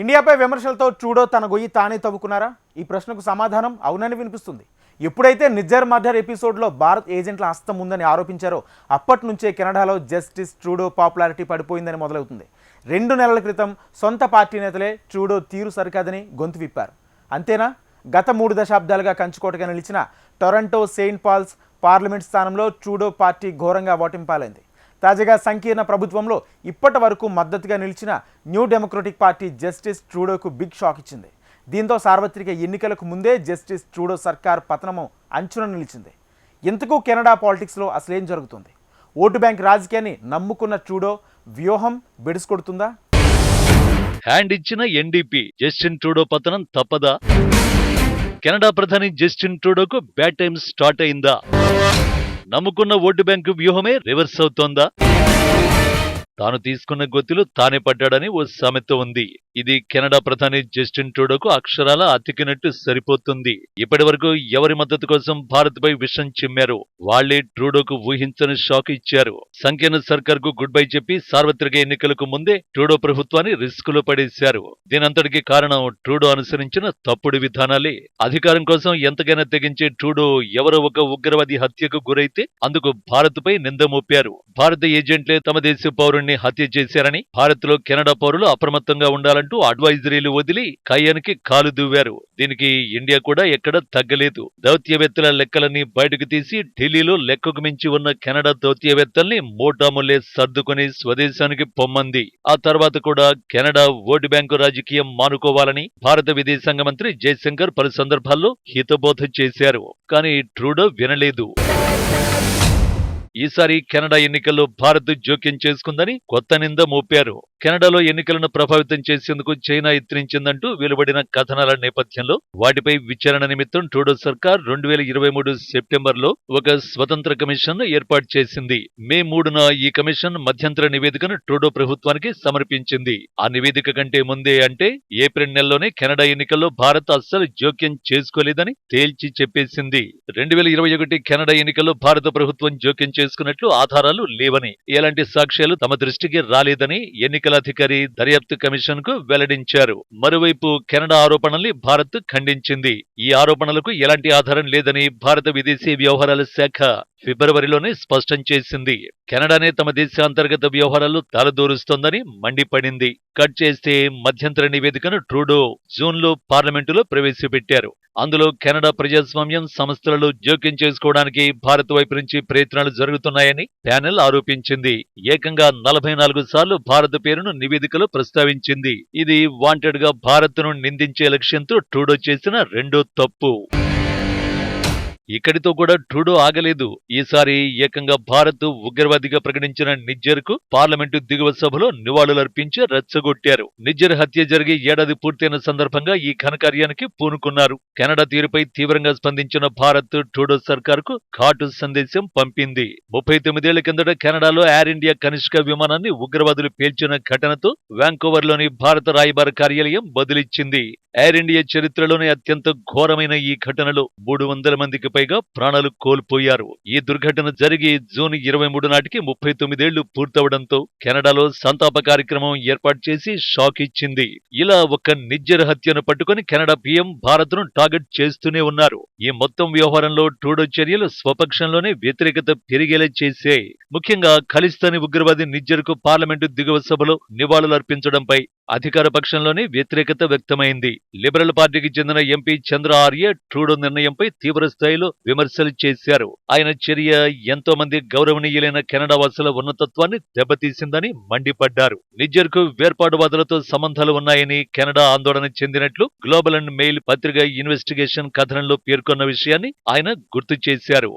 ఇండియాపై విమర్శలతో చూడో తన గొయ్యి తానే తవ్వుకున్నారా? ఈ ప్రశ్నకు సమాధానం అవునని వినిపిస్తుంది. ఎప్పుడైతే నిజర్ మర్డర్ ఎపిసోడ్లో భారత్ ఏజెంట్ల హస్తం ఉందని ఆరోపించారో అప్పటి నుంచే కెనడాలో జస్టిస్ ట్రూడో పాపులారిటీ పడిపోయిందని మొదలవుతుంది. రెండు నెలల క్రితం సొంత పార్టీ నేతలే ట్రూడో తీరు సరికాదని గొంతు విప్పారు. అంతేనా? గత మూడు దశాబ్దాలుగా కంచుకోటగా నిలిచిన టొరంటో సెయింట్ పాల్స్ పార్లమెంట్ స్థానంలో ట్రూడో పార్టీ ఘోరంగా ఓటింపాలైంది తాజాగా సంకీర్ణ ప్రభుత్వంలో ఇప్పటి వరకు మద్దతుగా నిలిచిన న్యూ డెమోక్రటిక్ పార్టీ జస్టిస్ ట్రూడోకు బిగ్ షాక్ ఇచ్చింది. దీంతో సార్వత్రిక ఎన్నికలకు ముందే జస్టిస్ ట్రూడో సర్కార్ పతనము అంచున నిలిచింది. ఇంతకు కెనడా పాలిటిక్స్లో అసలేం జరుగుతుంది? ఓటు బ్యాంక్ రాజకీయాన్ని నమ్ముకున్న ట్రూడో వ్యూహం బిడుసుకొడుతుందా హ్యాండ్ ఇచ్చిన ఎన్డీపీ జస్టిన్ ట్రూడో పతనం తప్పదా? కెనడా ప్రధాని జస్టిన్ ట్రూడోకు బ్యాడ్ టైం స్టార్ట్ అయిందా? నమ్ముకున్న ఓటు బ్యాంకు వ్యూహమే రివర్స్ అవుతోందా? తాను తీసుకున్న గొత్తిలో తానే పడ్డాడని ఓ సామెత ఉంది. ఇది కెనడా ప్రధాని జస్టిన్ ట్రూడోకు అక్షరాల అతికినట్టు సరిపోతుంది. ఇప్పటి వరకు ఎవరి మద్దతు కోసం భారత్ పై విషం చిమ్మారు? వాళ్ళే ట్రూడోకు ఊహించని షాక్ ఇచ్చారు. సంకీర్ణ సర్కార్కు గుడ్ బై చెప్పి సార్వత్రిక ఎన్నికలకు ముందే ట్రూడో ప్రభుత్వాన్ని రిస్క్లో పడేశారు. దీనంతటికి కారణం ట్రూడో అనుసరించిన తప్పుడు విధానాలే. అధికారం కోసం ఎంతకైనా తెగించే ట్రూడో ఎవరో ఒక ఉగ్రవాది హత్యకు గురైతే అందుకు భారత్ పై నింద మోపారు. భారత ఏజెంట్లే తమ దేశ పౌరుణ్ణి హత్య చేశారని భారత్లో కెనడా పౌరులు అప్రమత్తంగా ఉండాలంటూ అడ్వైజరీలు వదిలి కయ్యానికి కాలు దువ్వారు. దీనికి ఇండియా కూడా ఎక్కడ తగ్గలేదు. దౌత్యవేత్తల లెక్కలన్నీ బయటకు తీసి ఢిల్లీలో లెక్కకు మించి ఉన్న కెనడా దౌత్యవేత్తల్ని మోటాములే సర్దుకుని స్వదేశానికి పొమ్మంది. ఆ తర్వాత కూడా కెనడా ఓటు బ్యాంకు రాజకీయం మానుకోవాలని భారత విదేశాంగ మంత్రి జయశంకర్ పలు సందర్భాల్లో హితబోధ చేశారు. కానీ ట్రూడో వినలేదు. ఈసారి కెనడా ఎన్నికల్లో భారత్ జోక్యం చేసుకుందని కొత్త నింద మోపారు. కెనడాలో ఎన్నికలను ప్రభావితం చేసేందుకు చైనా యత్నించిందంటూ వెలువడిన కథనాల నేపథ్యంలో వాటిపై విచారణ నిమిత్తం ట్రూడో సర్కార్ రెండు వేల ఇరవై మూడు సెప్టెంబర్లో ఒక స్వతంత్ర కమిషన్ ఏర్పాటు చేసింది. మే మూడున ఈ కమిషన్ మధ్యంతర నివేదికను ట్రూడో ప్రభుత్వానికి సమర్పించింది. ఆ నివేదిక కంటే ముందే అంటే ఏప్రిల్ నెలలోనే కెనడా ఎన్నికల్లో భారత్ అస్సలు జోక్యం చేసుకోలేదని తేల్చి చెప్పేసింది. రెండు వేల ఇరవై ఒకటి కెనడా ఎన్నికల్లో భారత ప్రభుత్వం జోక్యం చేసుకున్నట్లు ఆధారాలు లేవని ఎలాంటి సాక్ష్యాలు తమ దృష్టికి రాలేదని ఎన్నికల అధికారి దర్యాప్తు కమిషన్కు వెల్లడించారు. మరోవైపు కెనడా ఆరోపణల్ని భారత్ ఖండించింది. ఈ ఆరోపణలకు ఎలాంటి ఆధారం లేదని భారత విదేశీ వ్యవహారాల శాఖ ఫిబ్రవరిలోనే స్పష్టం చేసింది. కెనడానే తమ దేశ అంతర్గత వ్యవహారాలు తలదూరుస్తోందని మండిపడింది. కట్ చేస్తే మధ్యంతర నివేదికను ట్రూడో జూన్లో పార్లమెంటులో ప్రవేశపెట్టారు. అందులో కెనడా ప్రజాస్వామ్యం సంస్థలలో జోక్యం చేసుకోవడానికి భారత్ వైపు నుంచి ప్రయత్నాలు జరుగుతున్నాయని ప్యానెల్ ఆరోపించింది. ఏకంగా నలభై నాలుగు సార్లు భారత్ పేరును నివేదికలో ప్రస్తావించింది. ఇది వాంటెడ్గా భారత్ను నిందించే లక్ష్యంతో ట్రూడో చేసిన రెండో తప్పు. ఇక్కడితో కూడా ట్రూడో ఆగలేదు. ఈసారి ఏకంగా భారత్ ఉగ్రవాదిగా ప్రకటించిన నిజ్జర్కు పార్లమెంటు దిగువ సభలో నివాళులర్పించి రెచ్చగొట్టారు. నిజ్జర్ హత్య జరిగి ఏడాది పూర్తయిన సందర్భంగా ఈ ఘనకార్యానికి పూనుకున్నారు. కెనడా తీరుపై తీవ్రంగా స్పందించిన భారత్ ట్రూడో సర్కార్కు ఘాటు సందేశం పంపింది. ముప్పై తొమ్మిదేళ్ళ కిందట కెనడాలో ఎయిర్ ఇండియా కనిష్క విమానాన్ని ఉగ్రవాదులు పేల్చిన ఘటనతో వ్యాంకోవర్లోని భారత రాయబార కార్యాలయం బదిలిచ్చింది. ఎయిర్ ఇండియా చరిత్రలోనే అత్యంత ఘోరమైన ఈ ఘటనలో మూడు వందల మందికి పైగా ప్రాణాలు కోల్పోయారు. ఈ దుర్ఘటన జరిగి జూన్ ఇరవై మూడు నాటికి ముప్పై తొమ్మిదేళ్ళు పూర్తవడంతో కెనడాలో సంతాప కార్యక్రమం ఏర్పాటు చేసి షాక్ ఇచ్చింది. ఇలా ఒక నిజ్జర హత్యను పట్టుకుని కెనడా పీఎం భారత్ను టార్గెట్ చేస్తూనే ఉన్నారు. ఈ మొత్తం వ్యవహారంలో ట్రూడో చర్యలు స్వపక్షంలోనే వ్యతిరేకత పెరిగేలా చేశాయి. ముఖ్యంగా ఖలిస్తానీ ఉగ్రవాది నిజ్జర్కు పార్లమెంటు దిగువ సభలో నివాళులర్పించడంపై అధికార పక్షంలోనే వ్యతిరేకత వ్యక్తమైంది. లిబరల్ పార్టీకి చెందిన ఎంపీ చంద్ర ఆర్య ట్రూడో నిర్ణయంపై తీవ్ర స్థాయిలో విమర్శలు చేశారు. ఆయన చర్య ఎంతో మంది గౌరవనీయులైన కెనడా వాసుల ఉన్నతత్వాన్ని దెబ్బతీసిందని మండిపడ్డారు. నిజర్కు వేర్పాటువాదులతో సంబంధాలు ఉన్నాయని కెనడా ఆందోళన చెందినట్లు గ్లోబల్ అండ్ మెయిల్ పత్రిక ఇన్వెస్టిగేషన్ కథనంలో పేర్కొన్న విషయాన్ని ఆయన గుర్తు చేశారు.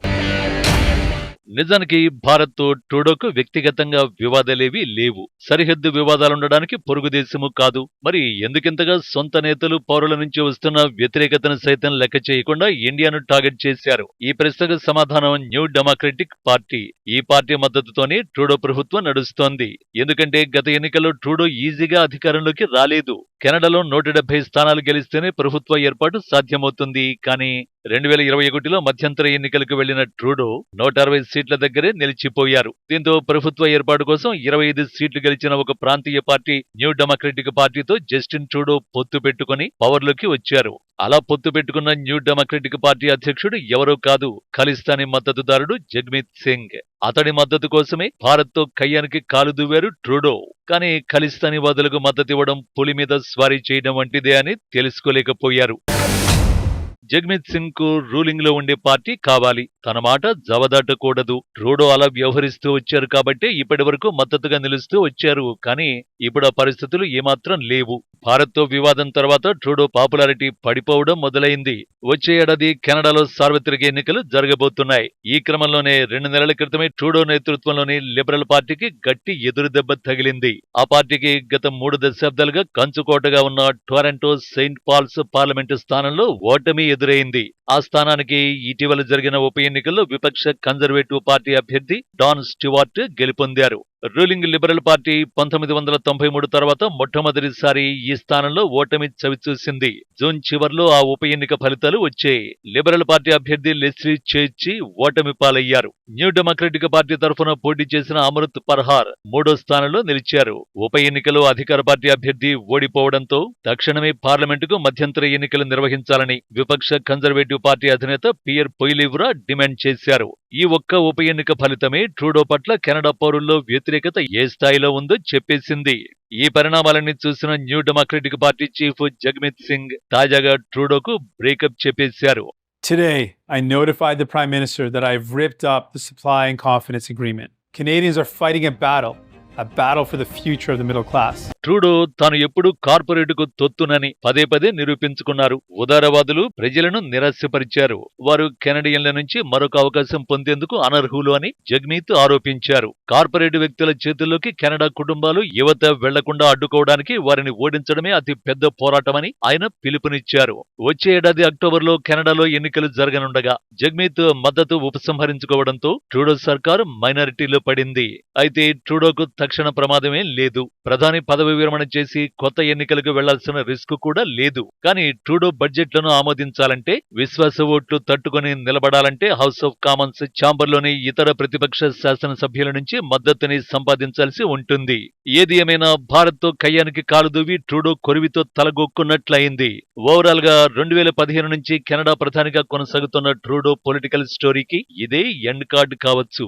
నిజానికి భారత్ ట్రూడోకు వ్యక్తిగతంగా వివాదాలేవి లేవు. సరిహద్దు వివాదాలుండడానికి పొరుగు దేశము కాదు. మరి ఎందుకింతగా సొంత నేతలు పౌరుల నుంచి వస్తున్న వ్యతిరేకతను సైతం లెక్క చేయకుండా ఇండియాను టార్గెట్ చేశారు? ఈ ప్రశ్నకు సమాధానం న్యూ డెమోక్రటిక్ పార్టీ. ఈ పార్టీ మద్దతుతోనే ట్రూడో ప్రభుత్వం నడుస్తోంది. ఎందుకంటే గత ఎన్నికల్లో ట్రూడో ఈజీగా అధికారంలోకి రాలేదు. కెనడాలో నూట డెబ్బై స్థానాలు గెలిస్తేనే ప్రభుత్వ ఏర్పాటు సాధ్యమవుతుంది. కానీ రెండు వేల ఇరవై ఒకటిలో మధ్యంతర ఎన్నికలకు వెళ్ళిన ట్రూడో నూట అరవై సీట్ల దగ్గరే నిలిచిపోయారు. దీంతో ప్రభుత్వ ఏర్పాటు కోసం ఇరవై ఐదు సీట్లు గెలిచిన ఒక ప్రాంతీయ పార్టీ న్యూ డెమోక్రటిక్ పార్టీతో జస్టిన్ ట్రూడో పొత్తు పెట్టుకుని పవర్లోకి వచ్చారు. అలా పొత్తు పెట్టుకున్న న్యూ డెమోక్రటిక్ పార్టీ అధ్యక్షుడు ఎవరో కాదు ఖలిస్తానీ మద్దతుదారుడు జగ్మీత్ సింగ్. అతడి మద్దతు కోసమే భారత్తో కయ్యానికి కాలు దువ్వారు ట్రూడో. కానీ ఖలిస్తానీ వాదులకు మద్దతివ్వడం పులి మీద స్వారీ చేయడం వంటిదే అని తెలుసుకోలేకపోయారు. జగ్మిత్ సింగ్కు రూలింగ్లో ఉండే పార్టీ కావాలి. తన మాట జవదాటకూడదు ట్రూడో అలా వ్యవహరిస్తూ వచ్చారు కాబట్టి ఇప్పటి వరకు మద్దతుగా నిలుస్తూ వచ్చారు. కానీ ఇప్పుడు ఆ పరిస్థితులు ఏమాత్రం లేవు. భారత్తో వివాదం తర్వాత ట్రూడో పాపులారిటీ పడిపోవడం మొదలైంది. వచ్చే ఏడాది కెనడాలో సార్వత్రిక ఎన్నికలు జరగబోతున్నాయి. ఈ క్రమంలోనే రెండు నెలల క్రితమే ట్రూడో నేతృత్వంలోని లిబరల్ పార్టీకి గట్టి ఎదురుదెబ్బ తగిలింది. ఆ పార్టీకి గత మూడు దశాబ్దాలుగా కంచుకోటగా ఉన్న టొరంటో సెయింట్ పాల్స్ పార్లమెంటు స్థానంలో ఓటమి ఎదురైంది. ఆ స్థానానికి ఇటీవల జరిగిన ఉప ఎన్నికల్లో విపక్ష కన్జర్వేటివ్ పార్టీ అభ్యర్థి డాన్ స్టివార్ట్ గెలుపొందారు. రూలింగ్ లిబరల్ పార్టీ పంతొమ్మిది వందల తొంభై మూడు తర్వాత మొట్టమొదటిసారి ఈ స్థానంలో ఓటమి చవిచూసింది జూన్ చివర్లో ఆ ఉప ఎన్నిక ఫలితాలు వచ్చాయి. లిబరల్ పార్టీ అభ్యర్థి లెస్లీ చేర్చి ఓటమి పాలయ్యారు. న్యూ డెమోక్రటిక్ పార్టీ తరఫున పోటీ చేసిన అమృత్ పర్హార్ మూడో స్థానంలో నిలిచారు. ఉప ఎన్నికలో అధికార పార్టీ అభ్యర్థి ఓడిపోవడంతో తక్షణమే పార్లమెంటుకు మధ్యంతర ఎన్నికలు నిర్వహించాలని విపక్ష కన్జర్వేటివ్ పార్టీ అధినేత పియర్ పొయిలివ్రా డిమాండ్ చేశారు. ఈ ఒక్క ఉప ఎన్నిక ఫలితమే ట్రూడో పట్ల కెనడా పౌరుల్లో వ్యతిరేకత ఏ స్థాయిలో ఉందో చెప్పేసింది ఈ పరిణామాలన్నీ చూసిన New Democratic party chief Jagmeet Singh తాజాగా ట్రూడోకు బ్రేకప్ చెప్పేశారు Today, I notified the Prime Minister that I've ripped up the supply and confidence agreement. Canadians are fighting a battle, a battle for the future of the middle class. Trudeau తాను ఎప్పుడు కార్పొరేటుకు తొత్తునని పదే పదే నిరూపించుకున్నారు. ఉదారవాదులు ప్రజలను నిరాశపరిచారు. వారు కెనడియన్ల నుంచి మరొక అవకాశం పొందేందుకు అనర్హులు అని జగ్మీత్ ఆరోపించారు. కార్పొరేట్ వ్యక్తుల చేతుల్లోకి కెనడా కుటుంబాలు యువత వెళ్ళకుండా అడ్డుకోవడానికి వారిని ఓడించడమే అతి పెద్ద పోరాటమని ఆయన పిలుపునిచ్చారు. వచ్చే ఏడాది అక్టోబర్లో కెనడాలో ఎన్నికలు జరగనుండగా జగ్మీత్ మద్దతు ఉపసంహరించుకోవడంతో ట్రూడో సర్కారు మైనారిటీలో పడింది. అయితే ట్రూడోకు తక్షణ ప్రమాదమే లేదు. ప్రధాని పదవి విరమణ చేసి కొత్త ఎన్నికలకు వెళ్ళాల్సిన రిస్క్ కూడా లేదు. కానీ ట్రూడో బడ్జెట్లను ఆమోదించాలంటే విశ్వాస ఓట్లు తట్టుకొని నిలబడాలంటే హౌస్ ఆఫ్ కామన్స్ ఛాంబర్లోని ఇతర ప్రతిపక్ష శాసనసభ్యుల నుంచి మద్దతుని సంపాదించాల్సి ఉంటుంది. ఏది ఏమైనా భారత్తో కయ్యానికి కాలుదూవి ట్రూడో కొరివితో తలగొక్కున్నట్లయింది. ఓవరాల్గా రెండు వేల పదిహేను నుంచి కెనడా ప్రధానిగా కొనసాగుతున్న ట్రూడో పొలిటికల్ స్టోరీకి ఇదే ఎండ్ కార్డ్ కావచ్చు.